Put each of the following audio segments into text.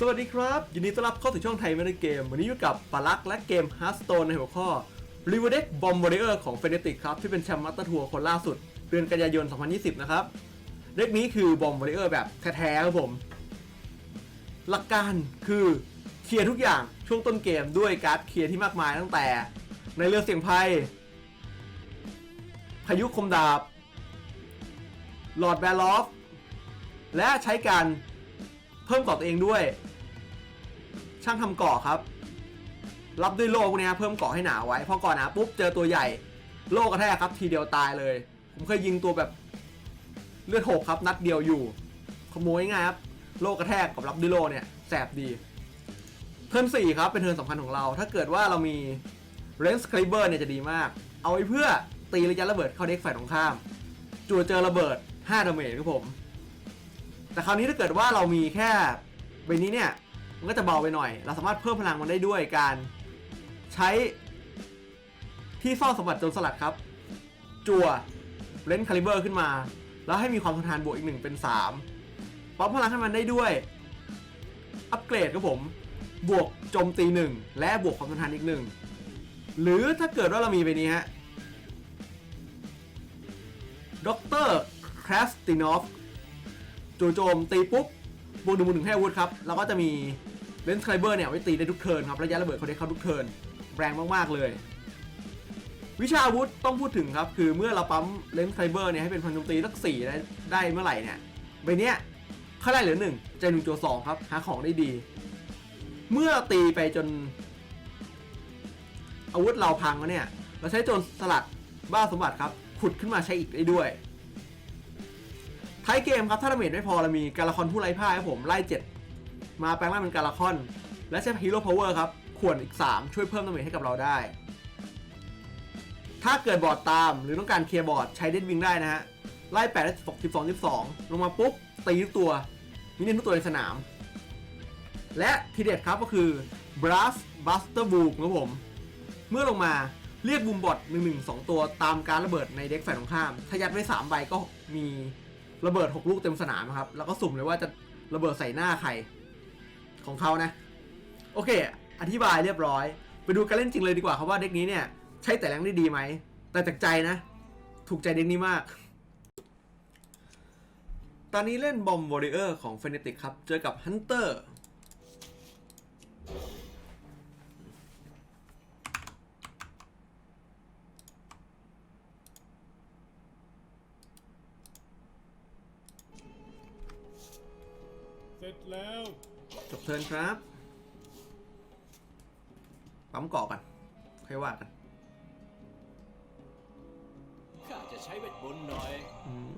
สวัสดีครับ ยินดีต้อนรับเข้าสู่ช่องไทยไม่ได้เกม วันนี้อยู่กับปาลักและเกม Hearthstone ในหัวข้อ r i v e r Deck Bomb Warrior ของ Fnatic ครับ ที่เป็นแชมป์มัตเตอร์ทัวร์คนล่าสุด เดือนกันยายน 2020 นะครับ เด็กนี้คือ Bomb Warrior แบบแท้ๆครับผม หลักการคือเคลียร์ทุกอย่างช่วงต้นเกมด้วยการ์ดเคลียร์ที่มากมายตั้งแต่ ในเรือเสียงภัย พายุคมดาบ หลอดแบลอฟ และใช้การเพิ่มเกาะตัวเองด้วย ช่างทำเกาะครับ รับด้วยโล่พวกเนี้ยเพิ่มเกาะให้หนาไว้พอเกาะหนาปุ๊บเจอตัวใหญ่ โล่กระแทกครับ ทีเดียวตายเลย ผมเคยยิงตัวแบบเลือดหกครับนัดเดียวอยู่ ขโมยง่ายครับโล่กระแทกกับรับด้วยโล่เนี่ยแสบดี เทิร์นสี่ครับเป็นเทิร์นสำคัญของเรา ถ้าเกิดว่าเรามีเรนส์คลิเบอร์เนี่ยจะดีมาก เอาไว้เพื่อตีระยะระเบิดเข้าเด็กฝ่ายตรงข้ามจั่เจอระเบิด5ดาเมจครับผม แต่คราวนี้ถ้าเกิดว่าเรามีแค่ใบนี้เนี่ย มันก็จะเบาไปหน่อย เราสามารถเพิ่มพลังมันได้ด้วยการใช้ที่ซ่อนสมบัติโจนสลัดครับ จั่วเลนคาลิเบอร์ขึ้นมา แล้วให้มีความทนทานบวกอีกหนึ่งเป็น3ปั๊มพลังให้มันได้ด้วย อัปเกรดครับผม บวกโจมตีหนึ่งและบวกความทนทานอีกหนึ่งหรือถ้าเกิดว่าเรามีไปนี้ฮะด็อกเตอร์คราสตินอฟจู่โจมตีปุ๊บบวกหนึ่งบวกหนึ่งให้อาวุธครับ แล้วก็จะมี เลนส์ไคลเบอร์เนี่ยไว้ตีได้ทุกเทิร์นครับระยะระเบิดเขาได้เข้าทุกเทิร์นแรงมากๆเลย วิชาอาวุธต้องพูดถึงครับ คือเมื่อเราปั๊มเลนส์ไคลเบอร์เนี่ยให้เป็นพันโจมตีสักสี่ได้ได้เมื่อไหร่เนี่ยใบเนี้ยค่าได้เหลือหนึ่งใจหนึ่งจัวสองครับ หาของได้ดี เมื่อตีไปจน อาวุธเราพังแล้วเนี่ย เราใช้โจรสลัดบ้าสมบัติครับ ขุดขึ้นมาใช้อีกได้ด้วยท้ายเกมครับ ถ้าดาเมจไม่พอเรามีการละครผู้ไร้พ่ายครับผม ไล่7 มาแปลงร่างเป็นการละครและใช้ฮีโร่พาวเวอร์ครับขวนอีก 3 ช่วยเพิ่มดาเมจให้กับเราได้ ถ้าเกิดบอร์ดตามหรือต้องการเคลียร์บอร์ดใช้เดนวิงได้นะฮะ ไล่8ได้12 12 ลงมาปุ๊บ ตีทุกตัว มินิทุกตัวในสนาม และทีเด็ดครับก็คือ Brass Buster Boom ครับผม เมื่อลงมาเรียกบูมบอท1 1 2 ตัวตามการระเบิดในเด็กฝ่ายตรงข้าม ถ้ายัดไว้ 3 ใบก็มีระเบิด 6 ลูกเต็มสนามครับ แล้วก็สุ่มเลยว่าจะระเบิดใส่หน้าใคร ของเขานะ โอเค อธิบายเรียบร้อย ไปดูการเล่นจริงเลยดีกว่าครับว่าเด็กนี้เนี่ย ใช้แต่แรงได้ดีไหม แต่จากใจนะ ถูกใจเด็กนี้มาก ตอนนี้เล่นบอมวอริเออร์ของเฟเนติกครับ เจอกับฮันเตอร์เสร็จแล้ว จบเทิร์นครับ ปั๊มเกาะกันค่อยว่ากันข้าจะใช้เวทมนต์หน่อย อืมม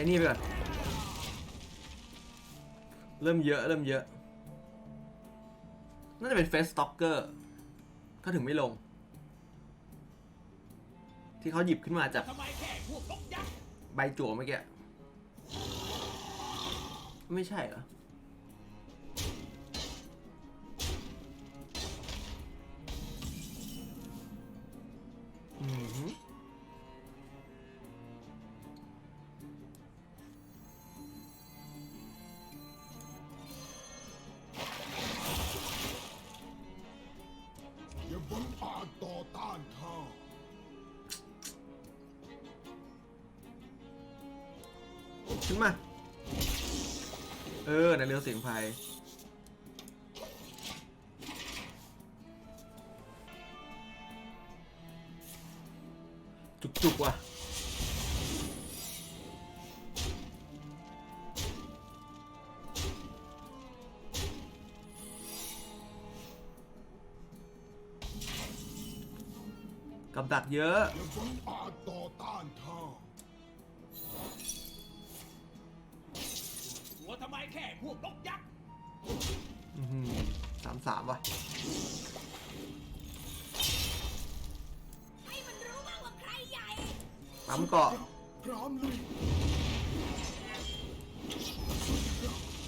ไอ้นี่ไปก่อน เริ่มเยอะ เริ่มเยอะ น่าจะเป็นเฟสสต็อกเกอร์ก็ถึงไม่ลง ที่เขาหยิบขึ้นมาจากใบจั่วเมื่อกี้ ไม่ใช่เหรอ ขึ้นมา เออในเรือเสียงภัยจุกๆว่ะกับดักเยอะ แค่พวกนกยักษ์สามสามว่ะให้มันรู้บ้างว่าใครใหญ่ปั๊มเกาะพร้อมลุย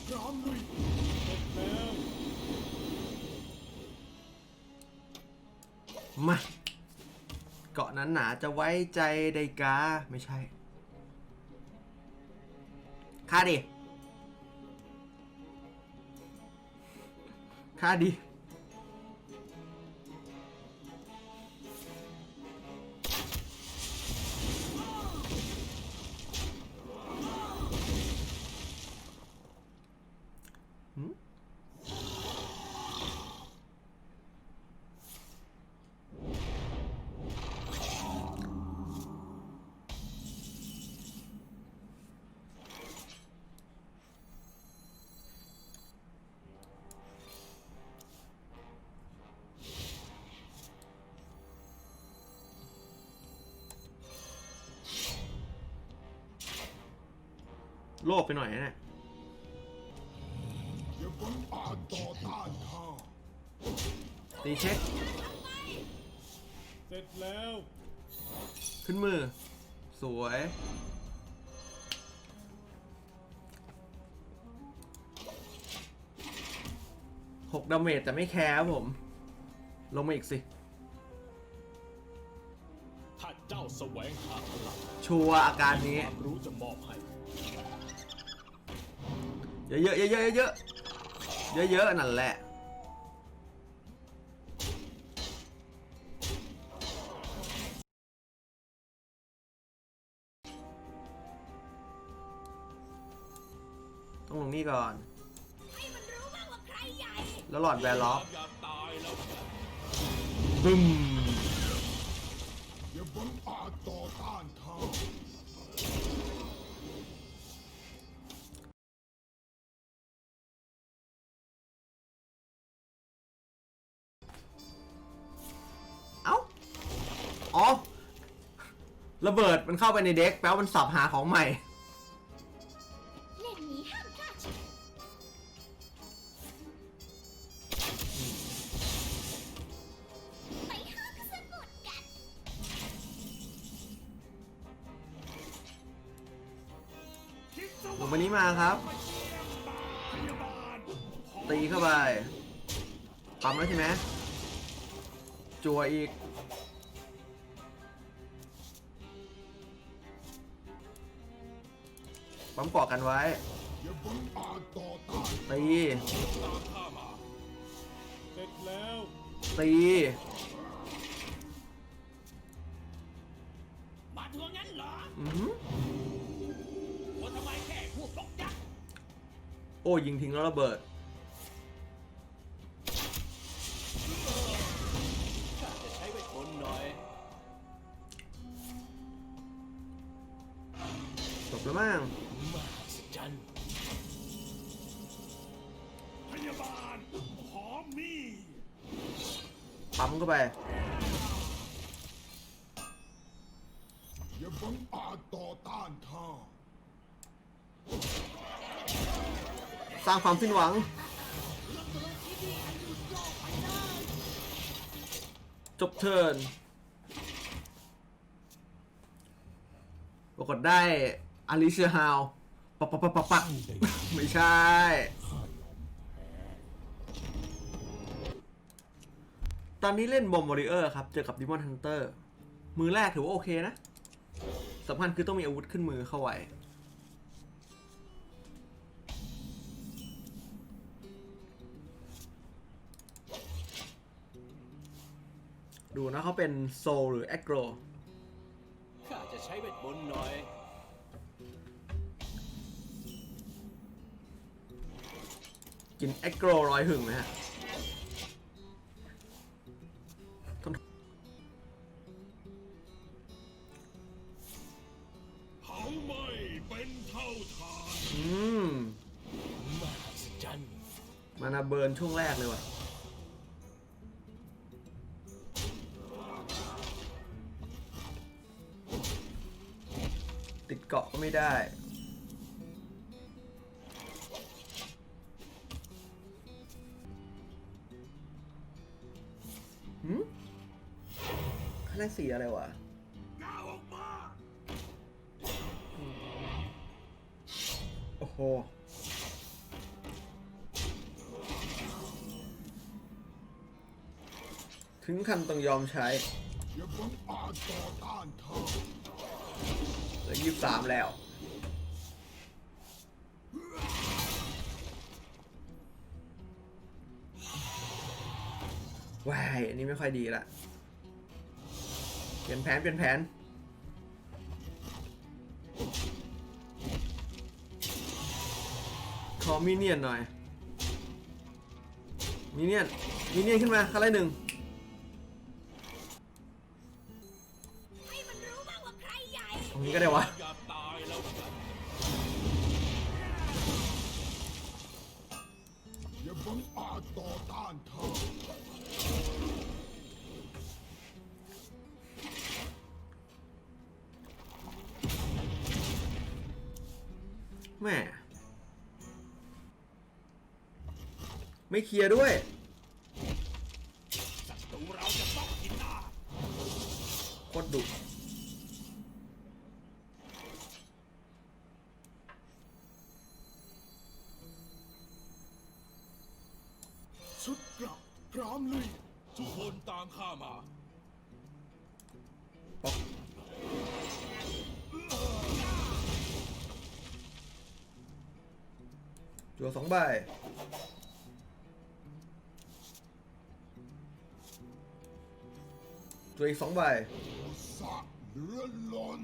พร้อมลุยมาเกาะนั้นหนาจะไว้ใจได้กาไม่ใช่ค่าดิ ค่าดี ลภไปหน่อยนะเนี่ยอย่าบังอาจต่อต้านข้าตีเช็ค เสร็จแล้ว ขึ้นมือ สวย หกดาเมจแต่ไม่แคร์ครับผม ลงมาอีกสิ ถ้าเจ้าแสวงหาพลังชัวร์อาการนี้ความรู้จะมอบให้ เยอะๆเยอะๆเยอะๆเยอะๆเยอะๆนั่นแหละต้องลงนี่ก่อนให้มันรู้บ้างว่าใครใหญ่แล้วหลอดแวร์ล็อกอยากตายแล้วบึ้ม อ๋อ ระเบิดมันเข้าไปในเด็กแปลว่ามันสับหาของใหม่ ปั๊มเกาะกันไว้อย่าบังอาจต่อต้านตีเสร็จแล้วตีมาทวงงั้นเหรออือหือหัวทำไมแค่พวกนกยักษ์โอ้ยิงทิ้งแล้วระเบิด สร้างความสิ้นหวัง จบเทิร์นปรากฏได้อลิเชียฮาวปักปักปักปักปักไม่ใช่ ตอนนี้เล่นบอมบอริเออร์ครับ เจอกับดิมอนฮันเตอร์ มือแรกถือว่าโอเคนะสำคัญคือต้องมีอาวุธขึ้นมือเข้าไว้ ดูนะเขาเป็นโซลหรือแอ g โรข้าจะใช้เวทมนต์หน่อย กินแอ g โรร้อยหึงไหมฮะ อะไรวะโอ้โหถึงขั้นต้องยอมใช้เหลือยี่สามแล้วว้ายอันนี้ไม่ค่อยดีละ ลี่ยนแผนเปลี่ยนแผนขอมิเนียนหน่อยมิเนียนมิเนียนขึ้นมาขั้นไรหนึ่งให้มันรู้บ้างว่าใครใหญ่ตรงนี้ก็ได้วะ ไม่เคลียร์ด้วยศัตรูเราจะต้องพินาศโคตรดุชุดเกราะพร้อมลุยทุกคนตามข้ามาจัวสองใบ จัวอีกสองใบสะเหลือล้น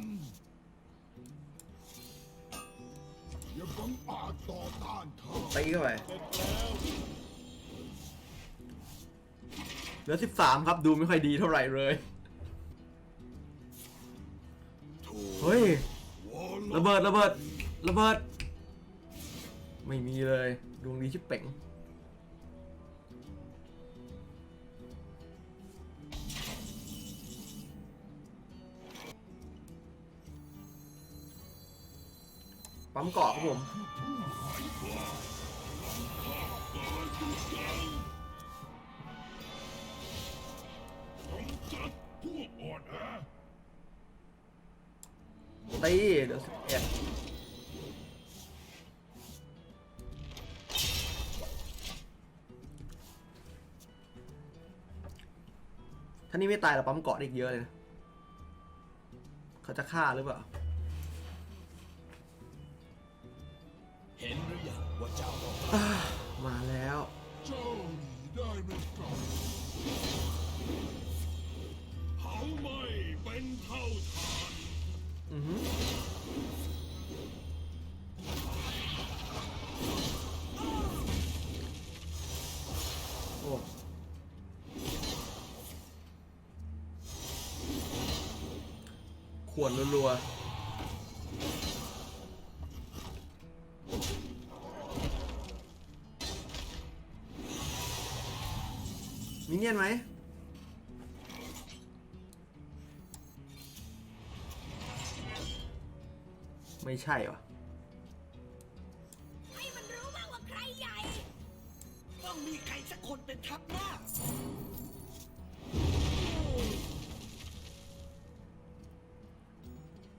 อย่าบังอาจต่อต้านข้าตีเข้าไปเสร็จแล้วเหลือสิบสามครับดูไม่ค่อยดีเท่าไหร่เลย เฮ้ย ระเบิดระเบิดระเบิด ไม่มีเลย ดวงดีชิบเป่ง ปั๊มเกาะครับผมจัดพวกแอตีเหลือสิบเอ็ดถ้านี่ไม่ตายเราปั๊มเกาะได้อีกเยอะเลยนะ เขาจะฆ่าหรือเปล่า โอ้ขวนรัวๆมีเนียนไหม ไม่ใช่วะให้มันรู้บ้างว่าใครใหญ่ ต้องมีใครสักคนเป็นทัพหน้า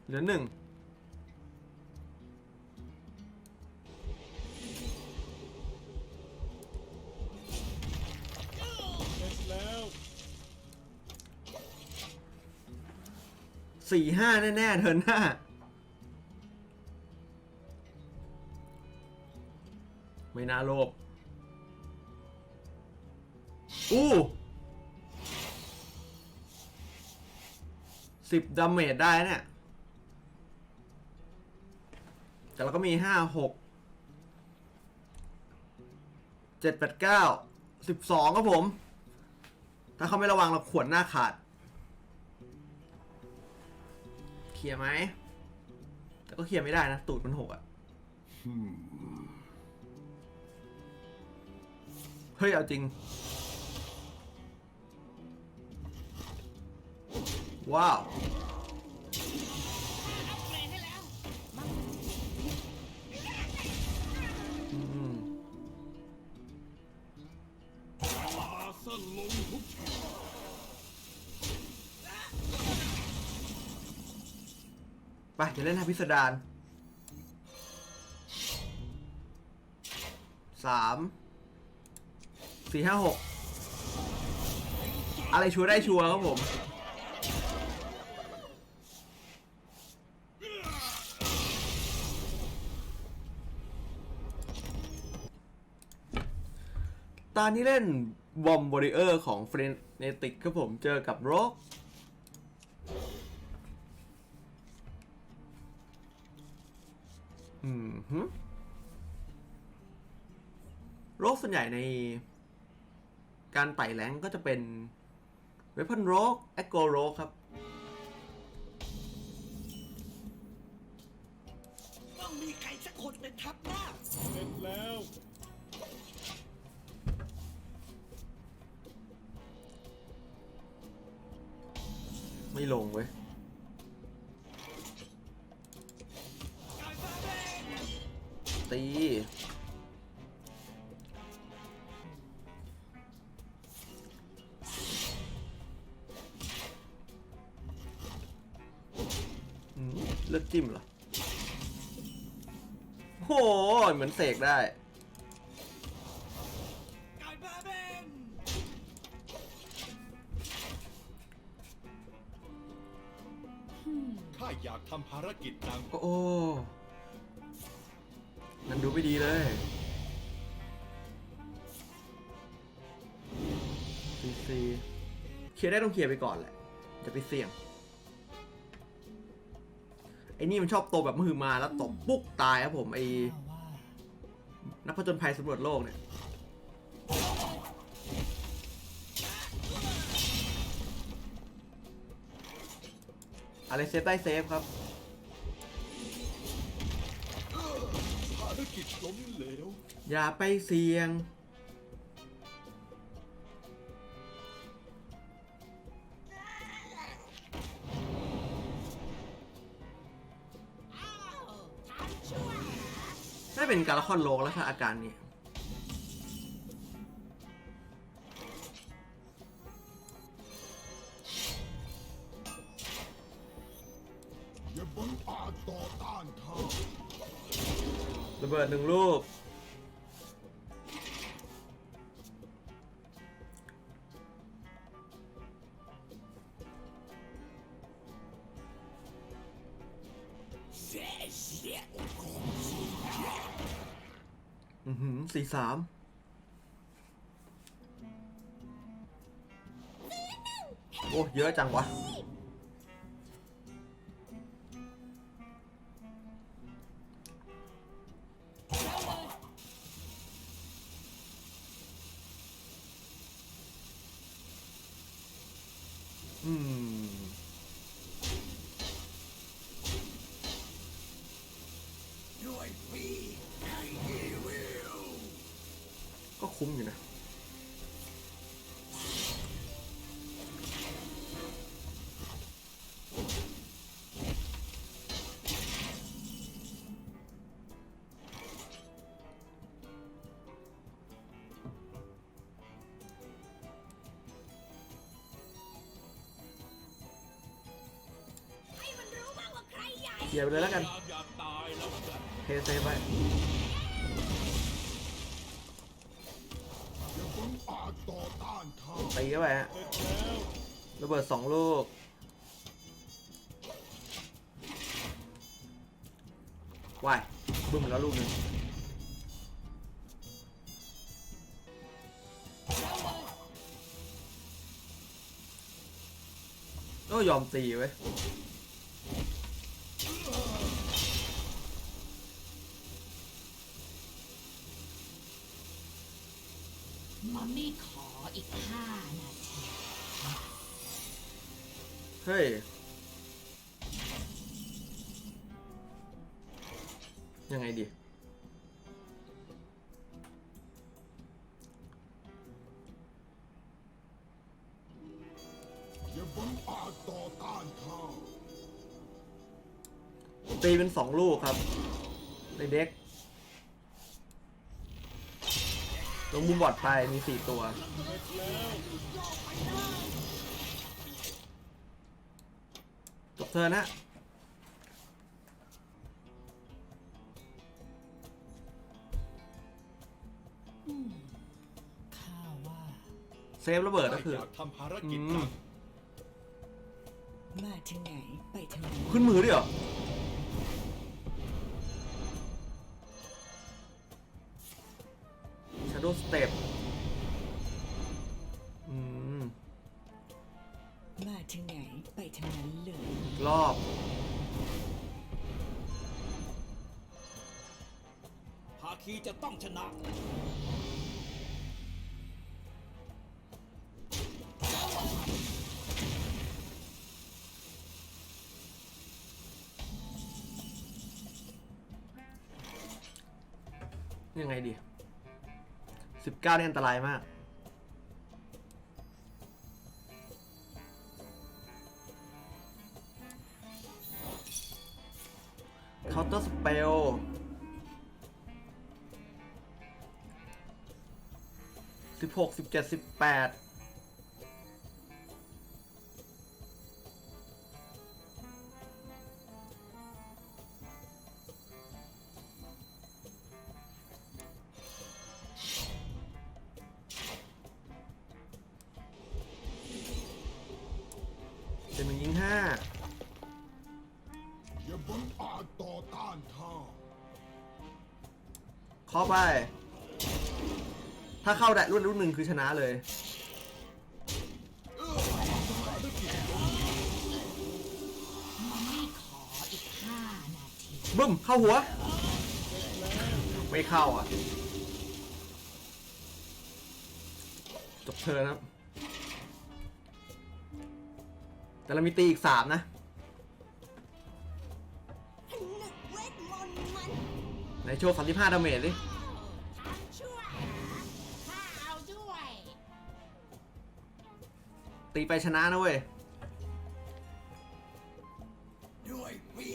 เหลือหนึ่งเสร็จแล้วสี่ห้าแน่ ๆเทิร์นหน้า โลภอู้สิบดาเมจได้เนี่ย แต่เราก็มีห้าหกเจ็ดแปดเก้าสิบสองครับผม ถ้าเขาไม่ระวังเราขวนหน้าขาด เคลียร์ไหม แต่ก็เคลียร์ไม่ได้นะ ตูดมันหกอะ่ะ เฮ้ย เอาจริง ว้าวไปเดี๋ยวเล่นทางพิสดารสาม สี่ห้าหกอะไรชัวร์ได้ชัวร์ครับผมตอนนี้เล่นบอมบริเออร์ของเฟรนเนติกครับผมเจอกับโรกอืมฮึโรคส่วนใหญ่ใน การไต่แรงก็จะเป็นเวพันโรกแอคโกโรกครับ ต้องมีใครสักคนเป็นทัพหน้า เสร็จแล้ว ไม่ลงเว้ย ตี ลือดจิ้มเหรอโหเหมือนเสกได้กายบาเบนข้าอยากทำภารกิจดังโอ้โอ้มันดูไม่ดีเลยซีซีเคลียร์ได้ต้องเคลียร์ไปก่อนแหละ จะไปเสี่ยง ไอ้นี่มันชอบโตแบบมือมาแล้วตบปุ๊กตายครับผมไอ้นักผจญภัยสำรวจโลกเนี่ยอะไรเซฟได้เซฟครับภารกิจล้มเหลวอย่าไปเสี่ยง เป็นการละครโลกแล้วถ้าอาการนี้อย่าบังอาจต่อต้านข้าระเบิดหนึ่งลูก สี่สามโอ้เยอะจังวะอืม คุ้มอยู่นะให้มันรู้บ้างว่าใครใหญ่เคลียร์ไปเลยแล้วกันอยากอยากตายแล้วกันเทเซฟไว้ เข้าไปฮะเสร็จแล้วระเบิดสองลูกวายบึ้มแล้วลูกหนึ่งก็ยอมตีไว้ เฮ้ย ยังไงดี อย่าบังอาจต่อต้านข้าตีเป็นสองลูกครับ ในเด็กลงมุมบอดไปมีสี่ตัว จบ เธอนะข้าว่าเซฟระเบิดก็คือ อยากทำภารกิจอืหมนักมาถึงไหนไปทางนั้นขึ้นมือด้วยเหรอ Shadow Step มาถึงไหนไปทางนั้นเลย รอบ ภาคีจะต้องชนะ ยังไงดีสิบเก้านี่อันตรายมาก เจ็ดสิบแปดาเข้าได้รุ่นรุ่นหนึ่งคือชนะเลย บึ้ม เข้าหัว ไม่เข้าอะ จบเธอนะครับ แต่เรามีตีอีกสามนะในโชว์สามสิบห้าดาเมจดิ ตีไปชนะนะเว้ยด้วยปี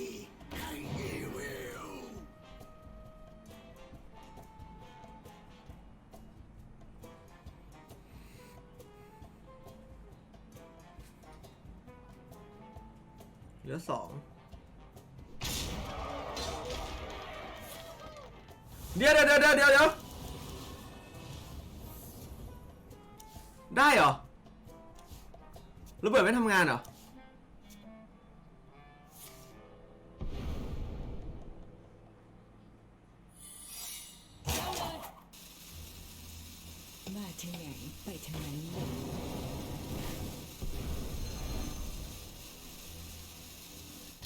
แห่งอีวิลเหลือสองเดี๋ยวเดี๋ยวเดี๋ยวเดี๋ยวเดี๋ยวได้เหรอ ระเบิดไม่ทำงานเหรอ มาถึงไหนไปทางนั้นเลย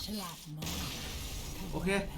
ฉลาดมากถ้าโอเคแพ้